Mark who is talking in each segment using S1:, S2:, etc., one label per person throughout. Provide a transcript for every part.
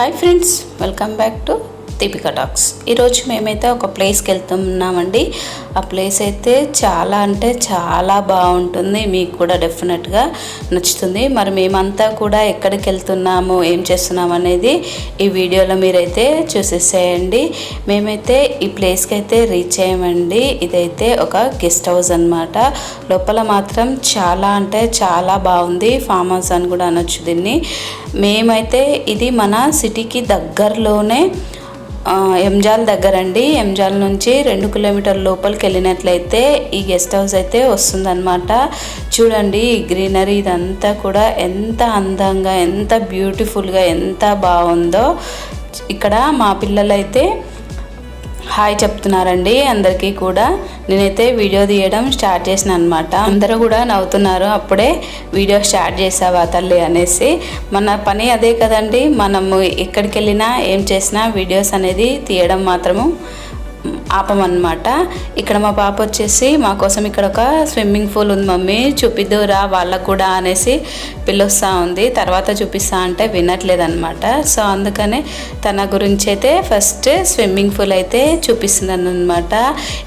S1: Hi friends welcome back to Deepika talks. ఈరోజు మేమైతే ఒక ప్లేస్కి వెళ్తున్నామండి. ఆ ప్లేస్ అయితే చాలా అంటే చాలా బాగుంటుంది. మీకు కూడా డెఫినెట్గా నచ్చుతుంది. మరి మేమంతా కూడా ఎక్కడికి వెళ్తున్నాము ఏం చేస్తున్నాము అనేది ఈ వీడియోలో మీరైతే చూసేసేయండి. మేమైతే ఈ ప్లేస్కి అయితే రీచ్ అయ్యామండి. ఇదైతే ఒక గెస్ట్ హౌస్ అనమాట లోపల మాత్రం చాలా అంటే చాలా బాగుంది. ఫామ్ హౌస్ అని కూడా అనొచ్చు దీన్ని. మేమైతే ఇది మన సిటీకి దగ్గరలోనే ఎంజాల్ దగ్గరండి. ఎంజాల్ నుంచి రెండు కిలోమీటర్ల లోపలికి వెళ్ళినట్లయితే ఈ గెస్ట్ హౌస్ అయితే వస్తుందన్నమాట. చూడండి ఈ గ్రీనరీ ఇదంతా కూడా ఎంత అందంగా ఎంత బ్యూటిఫుల్గా ఎంత బాగుందో. ఇక్కడ మా పిల్లలైతే హాయ్ చెప్తున్నారండి అందరికీ కూడా. నేనైతే వీడియో తీయడం స్టార్ట్ చేసిన అనమాట అందరూ కూడా నవ్వుతున్నారు అప్పుడే వీడియో స్టార్ట్ చేసావా తల్లి అనేసి. మన పని అదే కదండి మనము ఎక్కడికి వెళ్ళినా ఏం చేసినా వీడియోస్ అనేది తీయడం మాత్రము. ఆపమన్నమాట. ఇక్కడ మా పాప వచ్చేసి మా కోసం ఇక్కడ ఒక స్విమ్మింగ్ పూల్ ఉంది మమ్మీ చూపిద్దురా వాళ్ళకు కూడా అనేసి పిలుస్తూ ఉంది. తర్వాత చూపిస్తా అంటే వినట్లేదు అనమాట సో అందుకనే తన గురించి అయితే ఫస్ట్ స్విమ్మింగ్ పూల్ అయితే చూపిస్తున్నాను అనమాట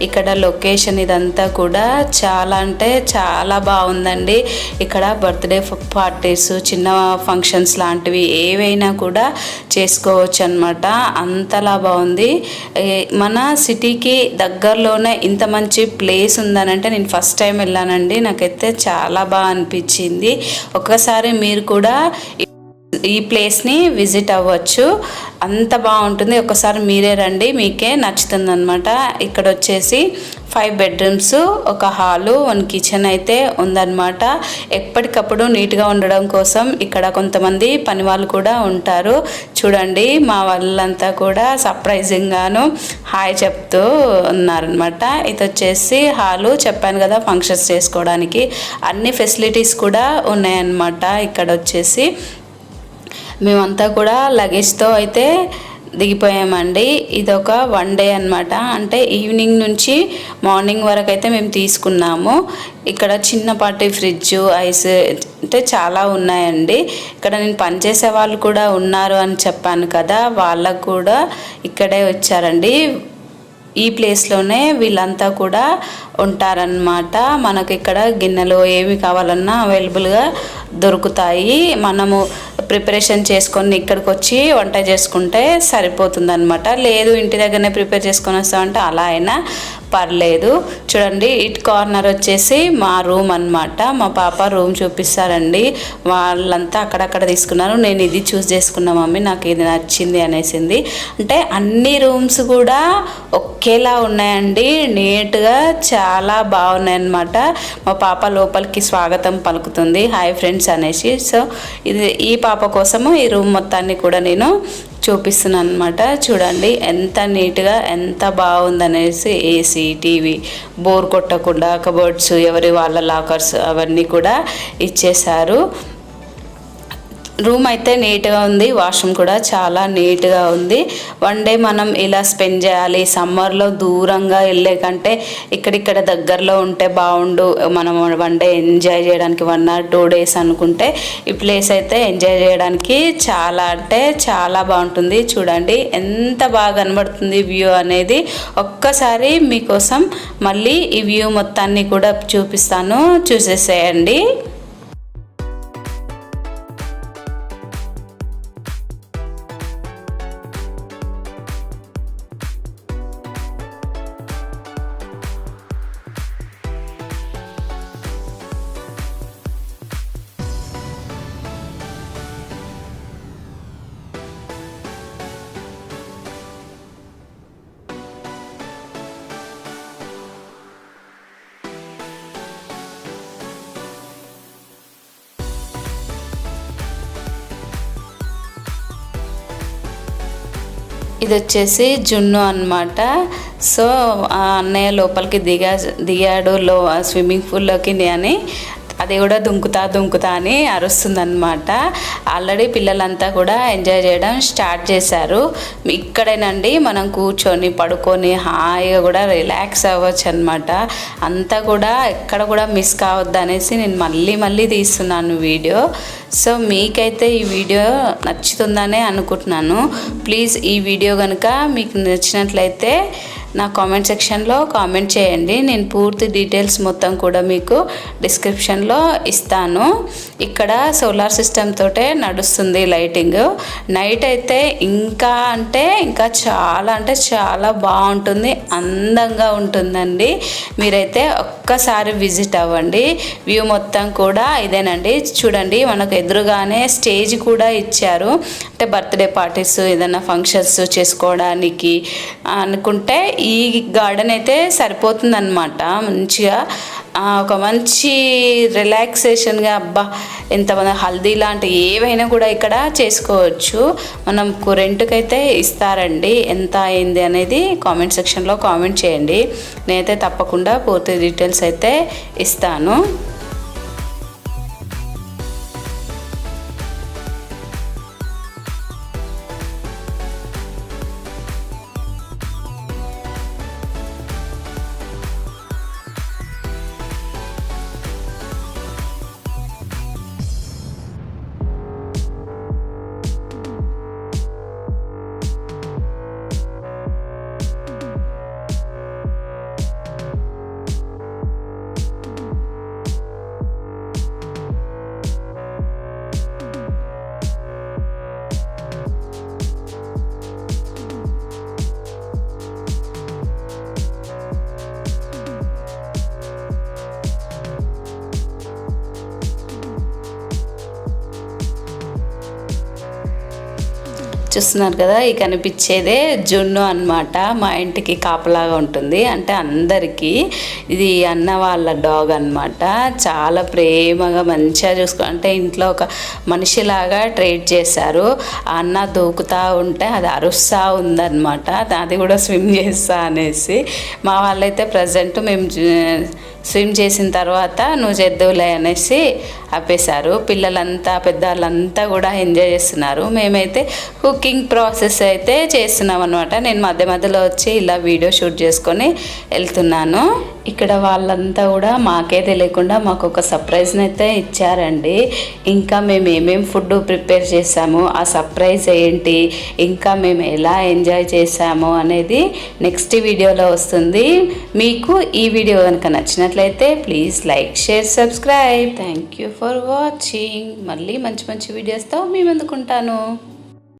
S1: ఇక్కడ లొకేషన్ ఇదంతా కూడా చాలా అంటే చాలా బాగుందండి. ఇక్కడ బర్త్డే పార్టీస్ చిన్న ఫంక్షన్స్ లాంటివి ఏవైనా కూడా చేసుకోవచ్చు అనమాట అంతలా బాగుంది. మన సిటీ సిటీకి దగ్గరలోనే ఇంత మంచి ప్లేస్ ఉందనంటే నేను ఫస్ట్ టైం వెళ్ళానండి. నాకైతే చాలా బాగా అనిపించింది. ఒక్కసారి మీరు కూడా ఈ- ఈ ప్లేస్ని విజిట్ అవ్వచ్చు. అంత బాగుంటుంది. ఒకసారి మీరే రండి. మీకే నచ్చుతుంది అనమాట ఇక్కడ వచ్చేసి ఫైవ్ బెడ్రూమ్స్ ఒక హాలు వన్ కిచెన్ అయితే ఉందన్నమాట. ఎప్పటికప్పుడు నీట్గా ఉండడం కోసం ఇక్కడ కొంతమంది పని వాళ్ళు కూడా ఉంటారు. చూడండి మా వాళ్ళంతా కూడా సర్ప్రైజింగ్గాను హాయ్ చెప్తూ ఉన్నారనమాట ఇది వచ్చేసి హాలు చెప్పాను కదా ఫంక్షన్స్ చేసుకోవడానికి. అన్ని ఫెసిలిటీస్ కూడా ఉన్నాయన్నమాట. ఇక్కడ వచ్చేసి మేమంతా కూడా లగేజ్తో అయితే దిగిపోయామండి. ఇది ఒక వన్ డే అనమాట అంటే ఈవినింగ్ నుంచి మార్నింగ్ వరకు అయితే మేము తీసుకున్నాము. ఇక్కడ చిన్నపాటి ఫ్రిడ్జ్ ఐస్ అంటే చాలా ఉన్నాయండి. ఇక్కడ నేను పనిచేసే వాళ్ళు కూడా ఉన్నారు అని చెప్పాను కదా. వాళ్ళకు కూడా ఇక్కడే వచ్చారండి. ఈ ప్లేస్లోనే వీళ్ళంతా కూడా ఉంటారనమాట మనకి ఇక్కడ గిన్నెలు ఏవి కావాలన్నా అవైలబుల్గా దొరుకుతాయి. మనము ప్రిపరేషన్ చేసుకొని ఇక్కడికి వచ్చి వంట చేసుకుంటే సరిపోతుందన్నమాట. లేదు ఇంటి దగ్గరనే ప్రిపేర్ చేసుకొని వస్తామంటే అలా అయినా పర్లేదు. చూడండి ఇట్ కార్నర్ వచ్చేసి మా రూమ్ అన్నమాట. మా పాప రూమ్ చూపిస్తారండి. వాళ్ళంతా అక్కడక్కడ తీసుకున్నారు. నేను ఇది చూస్ చేసుకున్నా మమ్మీ నాకు ఇది నచ్చింది అనేసింది. అంటే అన్ని రూమ్స్ కూడా ఒకేలా ఉన్నాయండి. నీట్గా చాలా బాగున్నాయి అన్నమాట. మా పాప లోపలికి స్వాగతం పలుకుతుంది. హాయ్ ఫ్రెండ్స్ అనేసి. సో ఇది ఈ పాప కోసము ఈ రూమ్ మొత్తాన్ని కూడా నేను చూపిస్తున్నాను అనమాట చూడండి ఎంత నీట్గా ఎంత బాగుందనేసి ఏసీ టీవీ బోర్ కొట్టకుండా కబోర్డ్స్ ఎవరి వాళ్ళ లాకర్స్ అవన్నీ కూడా ఇచ్చేశారు. రూమ్ అయితే నీట్గా ఉంది వాష్రూమ్ కూడా చాలా నీట్గా ఉంది. వన్ డే మనం ఇలా స్పెండ్ చేయాలి. సమ్మర్లో దూరంగా వెళ్ళే కంటే ఇక్కడిక్కడ దగ్గరలో ఉంటే బాగుండు మనం వన్ డే ఎంజాయ్ చేయడానికి వన్ ఆర్ టూ డేస్ అనుకుంటే ఈ ప్లేస్ అయితే ఎంజాయ్ చేయడానికి చాలా అంటే చాలా బాగుంటుంది చూడండి ఎంత బాగా కనబడుతుంది వ్యూ అనేది. ఒక్కసారి మీకోసం మళ్ళీ ఈ వ్యూ మొత్తాన్ని కూడా చూపిస్తాను. చూసేసేయండి. ఇది వచ్చేసి జున్ను అన్నమాట. సో ఆ అన్నయ్య లోపలికి దిగా దిగాడు లో స్విమ్మింగ్ పూల్లోకి అని. అది కూడా దుంకుతా దుంకుతా అని అరుస్తుందనమాట ఆల్రెడీ పిల్లలంతా కూడా ఎంజాయ్ చేయడం స్టార్ట్ చేశారు. ఇక్కడేనండి మనం కూర్చొని పడుకొని హాయిగా కూడా రిలాక్స్ అవ్వచ్చు అనమాట అంతా కూడా ఎక్కడ కూడా మిస్ కావద్దు అనేసి నేను మళ్ళీ మళ్ళీ తీస్తున్నాను వీడియో. సో మీకైతే ఈ వీడియో నచ్చుతుందనే అనుకుంటున్నాను. ప్లీజ్ ఈ వీడియో కనుక మీకు నచ్చినట్లయితే నా కామెంట్ సెక్షన్లో కామెంట్ చేయండి. నేను పూర్తి డీటెయిల్స్ మొత్తం కూడా మీకు డిస్క్రిప్షన్లో ఇస్తాను. ఇక్కడ సోలార్ సిస్టమ్ తోటే నడుస్తుంది లైటింగ్ నైట్ అయితే ఇంకా అంటే ఇంకా చాలా అంటే చాలా బాగుంటుంది. అందంగా ఉంటుందండి. మీరైతే ఒక్కసారి విజిట్ అవ్వండి. వ్యూ మొత్తం కూడా ఇదేనండి. చూడండి మనకు ఎదురుగానే స్టేజ్ కూడా ఇచ్చారు. అంటే బర్త్డే పార్టీస్ ఏదైనా ఫంక్షన్స్ చేసుకోవడానికి అనుకుంటే ఈ గార్డెన్ అయితే సరిపోతుందన్నమాట మంచిగా. ఒక మంచి రిలాక్సేషన్గా అబ్బా ఎంతమంది హల్దీ లాంటి ఏవైనా కూడా ఇక్కడ చేసుకోవచ్చు. మనం రెంట్కైతే అయితే ఇస్తారండి. ఎంత అయింది అనేది కామెంట్ సెక్షన్లో కామెంట్ చేయండి. నేనైతే తప్పకుండా పూర్తి డీటెయిల్స్ అయితే ఇస్తాను. చూస్తున్నారు కదా ఈ కనిపించేదే జున్ను అన్నమాట. మా ఇంటికి కాపలాగా ఉంటుంది. అంటే అందరికీ ఇది అన్న వాళ్ళ డాగ్ అన్నమాట. చాలా ప్రేమగా మంచిగా చూసుకో అంటే ఇంట్లో ఒక మనిషిలాగా ట్రీట్ చేశారు. ఆ అన్న దూకుతూ ఉంటే అది అరుస్తా ఉందన్నమాట. అది కూడా స్విమ్ చేస్తా అనేసి. మా వాళ్ళైతే ప్రజెంట్ మేము స్విమ్ చేసిన తర్వాత నువ్వు చేద్దువులే అనేసి ఆపేశారు. పిల్లలంతా పెద్దవాళ్ళంతా కూడా ఎంజాయ్ చేస్తున్నారు. మేమైతే కుకింగ్ ప్రాసెస్ అయితే చేస్తున్నాం అనమాట నేను మధ్య మధ్యలో వచ్చి ఇలా వీడియో షూట్ చేసుకొని వెళ్తున్నాను. ఇక్కడ వాళ్ళంతా కూడా మాకే తెలియకుండా మాకు ఒక సర్ప్రైజ్ని అయితే ఇచ్చారండి. ఇంకా మేము ఏమేమి ఫుడ్ ప్రిపేర్ చేసాము ఆ సర్ప్రైజ్ ఏంటి ఇంకా మేము ఎలా ఎంజాయ్ చేసాము అనేది నెక్స్ట్ వీడియోలో వస్తుంది. మీకు ఈ వీడియో కనుక నచ్చినట్లయితే please like share subscribe thank you for watching మళ్ళీ మంచి మంచి వీడియోస్తో మేము అందుకుంటాను